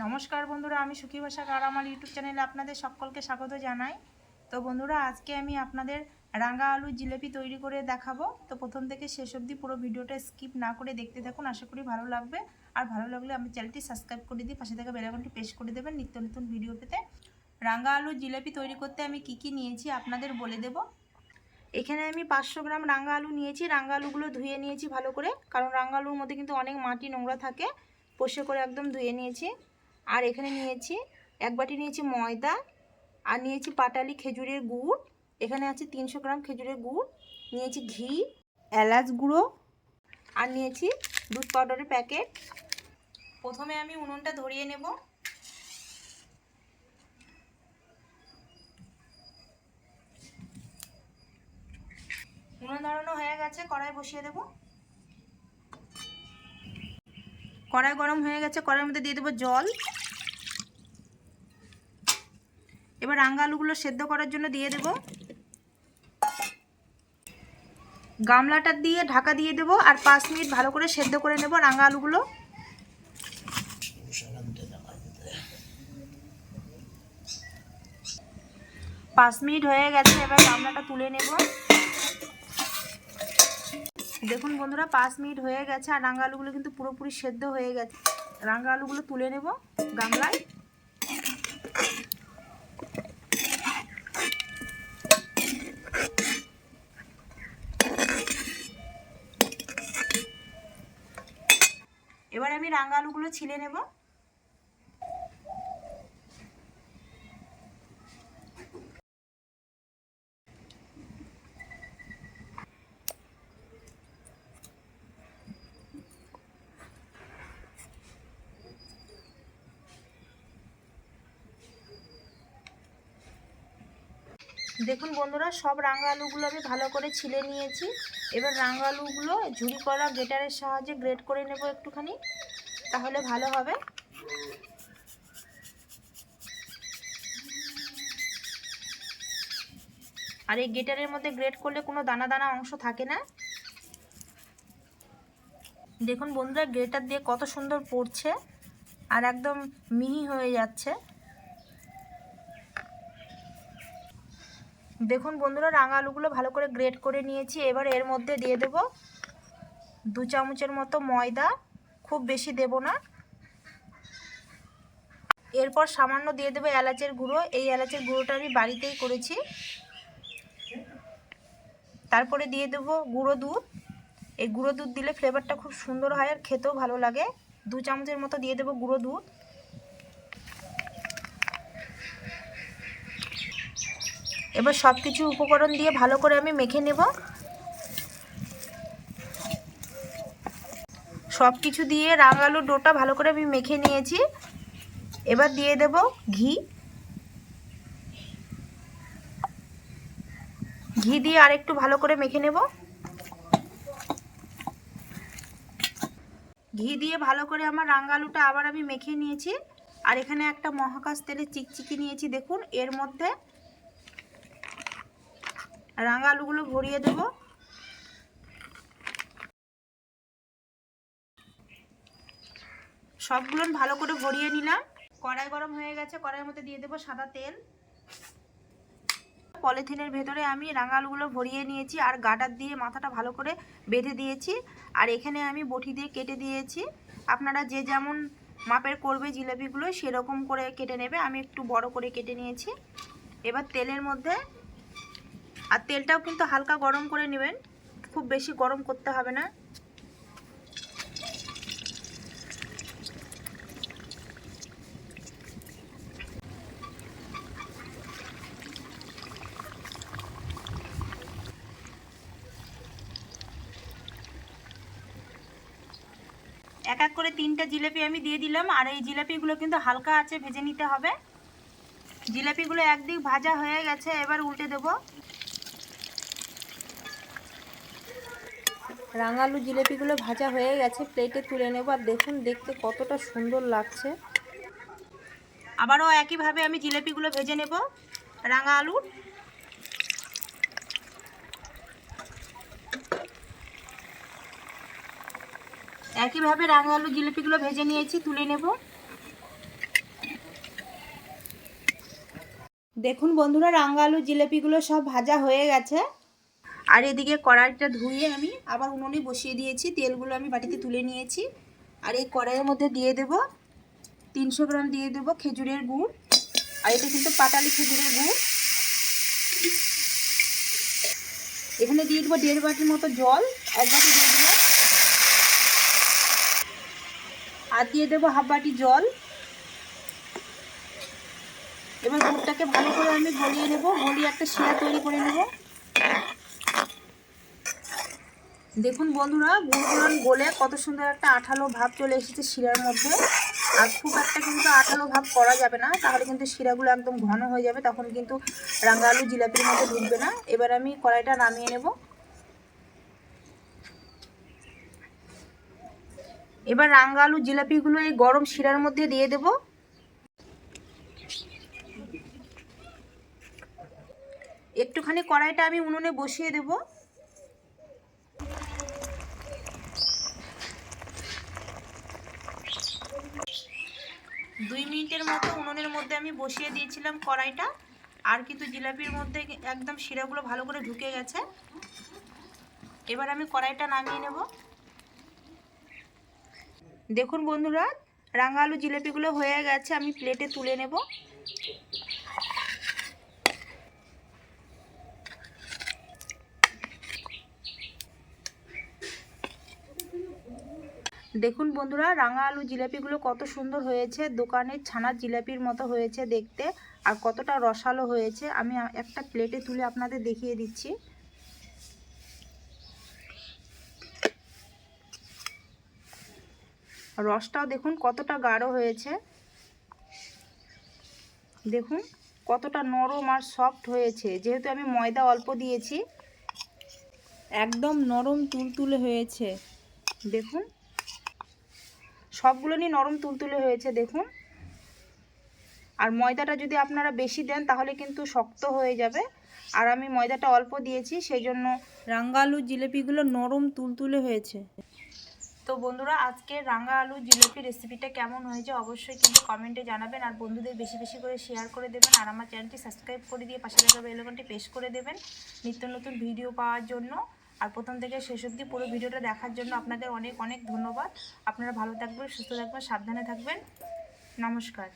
নমস্কার বন্ধুরা, আমি সুখী ভাষা আর আমার ইউটিউব চ্যানেলে আপনাদের সকলকে স্বাগত জানাই। তো বন্ধুরা, আজকে আমি আপনাদের রাঙা আলু জিলেপি তৈরি করে দেখাবো। তো প্রথম থেকে শেষ অবধি পুরো ভিডিওটা স্কিপ না করে দেখতে থাকুন, আশা করি ভালো লাগবে। আর ভালো লাগলে আমি চ্যানেলটি সাবস্ক্রাইব করে দিই পাশে থেকে বেলাকনটি প্রেস করে দেবেন নিত্য নতুন ভিডিও পেতে। রাঙা আলু জিলেপি তৈরি করতে আমি কি কি নিয়েছি আপনাদের বলে দেব। এখানে আমি পাঁচশো গ্রাম রাঙা আলু নিয়েছি। রাঙা আলুগুলো ধুয়ে নিয়েছি ভালো করে, কারণ রাঙা আলুর মধ্যে কিন্তু অনেক মাটি নোংরা থাকে, পোষে করে একদম ধুয়ে নিয়েছি। আর এখানে নিয়েছি এক বাটি নিয়েছি ময়দা, আর নিয়েছি পাটালি খেজুরের গুড়। এখানে আছে তিনশো গ্রাম খেজুরের গুড়, নিয়েছি ঘি, এলাচ গুঁড়ো, আর নিয়েছি দুধ পাউডারের প্যাকেট। প্রথমে আমি উনুনটা ধরিয়ে নেব। উনুন ধরানো হয়ে গেছে, কড়াই বসিয়ে দেব। কড়াই গরম হয়ে গেছে, কড়াইয়ের মধ্যে দিয়ে দেবো জল। এবার রাঙ্গা আলুগুলো সেদ্ধ করার জন্য দিয়ে দেব। গামলাটা দিয়ে ঢাকা দিয়ে দেব আর পাঁচ মিনিট ভালো করে সেদ্ধ করে নেব রাঙ্গা আলুগুলো পাঁচ মিনিট হয়ে গেছে, এবার গামলাটা তুলে নেব। দেখুন বন্ধুরা, পাঁচ মিনিট হয়ে গেছে আর রাঙা আলুগুলো কিন্তু পুরোপুরি সেদ্ধ হয়ে গেছে। রাঙা আলুগুলো তুলে নেব গামলায়। এবার আমি রাঙা আলুগুলো ছিলে নেব। দেখুন বন্ধুরা, সব রাঙা আলুগুলো আমি ভালো করে ছিলে নিয়েছি। এবার রাঙা আলুগুলো ঝুরি করা গ্রেটারের সাহায্যে গ্রেট করে নেব একটুখানি, তাহলে ভালো হবে। আর এই গেটারের মধ্যে গ্রেট করলে কোনো দানা দানা অংশ থাকে না। দেখুন বন্ধুরা, গ্রেটার দিয়ে কত সুন্দর পড়ছে, আর একদম মিহি হয়ে যাচ্ছে। দেখুন বন্ধুরা, রাঙা আলুগুলো ভালো করে গ্রেট করে নিয়েছি। এবার এর মধ্যে দিয়ে দেব দু চামচের মতো ময়দা, খুব বেশি দেব না। এরপর সামান্য দিয়ে দেবো এলাচের গুঁড়ো। এই এলাচের গুঁড়োটা আমি বাড়িতেই করেছি। তারপরে দিয়ে দেবো গুঁড়ো দুধ। এই গুঁড়ো দুধ দিলে ফ্লেভারটা খুব সুন্দর হয় আর খেতেও ভালো লাগে। দু চামচের মতো দিয়ে দেবো গুঁড়ো দুধ। এবার সব কিছু উপকরণ দিয়ে ভালো করে আমি মেখে নেব। সব কিছু দিয়ে রাঙালুর ডোটা ভালো করে আমি মেখে নিয়েছি। এবার দিয়ে দেব ঘি। ঘি দিয়ে আরেকটু ভালো করে মেখে নেব। ঘি দিয়ে ভালো করে আমার রাঙ্গালুটা আবার আমি মেখে নিয়েছি। আর এখানে একটা মহাকাশ তেলে চিকচিকি নিয়েছি, দেখুন। এর মধ্যে রাঙা আলুগুলো ভরিয়ে দেব। সবগুলো ভালো করে ভরিয়ে নিলাম। কড়াই গরম হয়ে গেছে, কড়াইয়ের মধ্যে দিয়ে দেবো সাদা তেল। পলিথিনের ভেতরে আমি রাঙা আলুগুলো ভরিয়ে নিয়েছি আর গাডার দিয়ে মাথাটা ভালো করে বেঁধে দিয়েছি। আর এখানে আমি বটি দিয়ে কেটে দিয়েছি। আপনারা যে যেমন মাপের করবে জিলেপিগুলো সেরকম করে কেটে নেবে। আমি একটু বড় করে কেটে নিয়েছি। এবার তেলের মধ্যে আর তেলটাও কিন্তু হালকা গরম করে নেবেন। খুব বেশি গরম করতে হবে না। এক এক করে তিনটা জিলেপি আমি দিয়ে দিলাম, আর এই জিলাপিগুলো কিন্তু হালকা আছে ভেজে নিতে হবে। জিলাপিগুলো একদিক ভাজা হয়ে গেছে, এবার উল্টে দেব। রাঙালু জিলেপিগুলো ভাজা হয়ে গেছে প্লেটে তুলে নেব। আর দেখুন দেখতে কতটা সুন্দর লাগছে। আবারও একইভাবে আমি জিলেপিগুলো ভেজে নেব রাঙা আলুর একইভাবে রাঙা আলু জিলিপিগুলো ভেজে নিয়েছি তুলে নেব। দেখুন বন্ধুরা রাঙা আলু জিলিপিগুলো সব ভাজা হয়ে গেছে। আর এদিকে কড়াইটা ধুয়ে আমি আবার উনুনে বসিয়ে দিয়েছি। তেলগুলো আমি বাটিতে তুলে নিয়েছি। আর এই কড়াইয়ের মধ্যে দিয়ে দেব তিনশো গ্রাম দিয়ে দেব খেজুরের গুড়। আর এটা কিন্তু পাটালি খেজুরের গুড়। এখানে দিয়ে দেবো দেড় বাটির মতো জল, এক বাটি দিয়ে দিলাম আর দিয়ে দেবো হাফ বাটি জল। এবার গুড়টাকে ভালো করে আমি গলিয়ে নেব। গলিয়ে একটা শিরা তৈরি করে নেব। দেখুন বন্ধুরা গুড়গুলো গলে কত সুন্দর একটা আঠালো ভাব চলে এসেছে শিরার মধ্যে। আর খুব একটা কিন্তু আঠালো ভাব করা যাবে না, তাহলে কিন্তু শিরাগুলো একদম ঘন হয়ে যাবে, তখন কিন্তু রাঙ্গা আলু জিলাপির মধ্যে ঢুকবে না। এবার আমি কড়াইটা নামিয়ে নেব। এবার রাঙ্গা আলু জিলাপিগুলো এই গরম শিরার মধ্যে দিয়ে দেব। একটুখানি কড়াইটা আমি উনুনে বসিয়ে দেব। দুই মিনিটের মতো উনুনের মধ্যে আমি বসিয়ে দিয়েছিলাম কড়াইটা। আর কিন্তু জিলাপির মধ্যে একদম শিরাগুলো ভালো করে ঢুকে গেছে। এবার আমি কড়াইটা নামিয়ে নেব। দেখুন বন্ধুরা রাঙা আলু জিলাপিগুলো হয়ে গেছে, আমি প্লেটে তুলে নেব। দেখুন বন্ধুরা, রাঙা আলু জিলাপিগুলো কত সুন্দর হয়েছে। দোকানের ছানার জিলাপির মতো হয়েছে দেখতে, আর কতটা রসালো হয়েছে। আমি একটা প্লেটে তুলে আপনাদের দেখিয়ে দিচ্ছি। রসটাও দেখুন কতটা গাঢ় হয়েছে। দেখুন কতটা নরম আর সফট হয়েছে। যেহেতু আমি ময়দা অল্প দিয়েছি, একদম নরম তুলতুলে হয়েছে। দেখুন সবগুলো নিয়ে নরম তুলতুলে হয়েছে, দেখুন। আর ময়দাটা যদি আপনারা বেশি দেন, তাহলে কিন্তু শক্ত হয়ে যাবে। আর আমি ময়দাটা অল্প দিয়েছি সেই জন্য রাঙ্গা আলু জিলেপিগুলো নরম তুলতুলে হয়েছে। তো বন্ধুরা, আজকে রাঙা আলু জিলেপি রেসিপিটা কেমন হয়েছে অবশ্যই কিন্তু কমেন্টে জানাবেন, আর বন্ধুদের বেশি বেশি করে শেয়ার করে দেবেন, আর আমার চ্যানেলটি সাবস্ক্রাইব করে দিয়ে পাশে থাকা বেলকনটি প্রেস করে দেবেন নিত্য নতুন ভিডিও পাওয়ার জন্য। আর প্রথম থেকে শেষ অবধি পুরো ভিডিওটা দেখার জন্য আপনাদের অনেক অনেক ধন্যবাদ। আপনারা ভালো থাকবেন, সুস্থ থাকবেন, সাবধানে থাকবেন। নমস্কার।